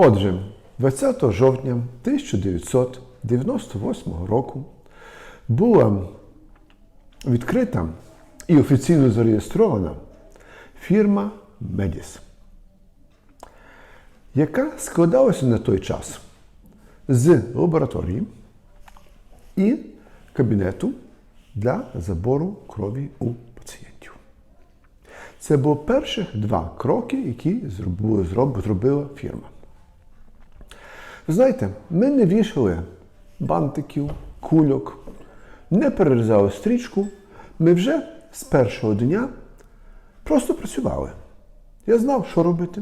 Отже, 20 жовтня 1998 року була відкрита і офіційно зареєстрована фірма Медіс, яка складалася на той час з лабораторії і кабінету для забору крові у пацієнтів. Це були перші два кроки, які зробила фірма. Знаєте, ми не вішали бантиків, кульок, не перерізали стрічку. Ми вже з першого дня просто працювали. Я знав, що робити.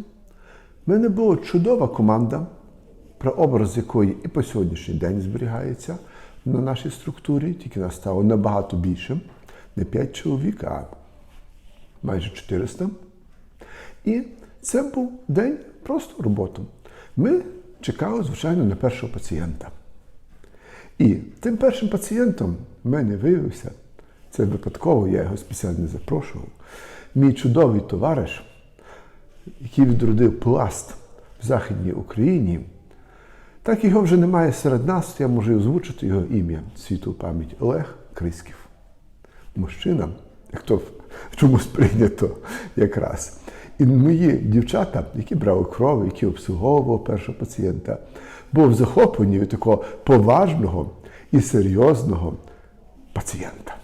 У мене була чудова команда, про образ якої і по сьогоднішній день зберігається на нашій структурі, тільки нас стало набагато більше. Не 5 чоловік, а майже 400. І це був день просто роботи. Ми чекали, звичайно, на першого пацієнта. І тим першим пацієнтом в мене виявився, це випадково, я його спеціально запрошував, мій чудовий товариш, який відродив пласт в Західній Україні. Так його вже немає серед нас, я можу озвучити його ім'я, світу пам'ять Олег Криськів. Мужчина, як то чомусь прийнято якраз. І мої дівчата, які брали кров, які обслуговували першого пацієнта, був захоплені від такого поважного і серйозного пацієнта.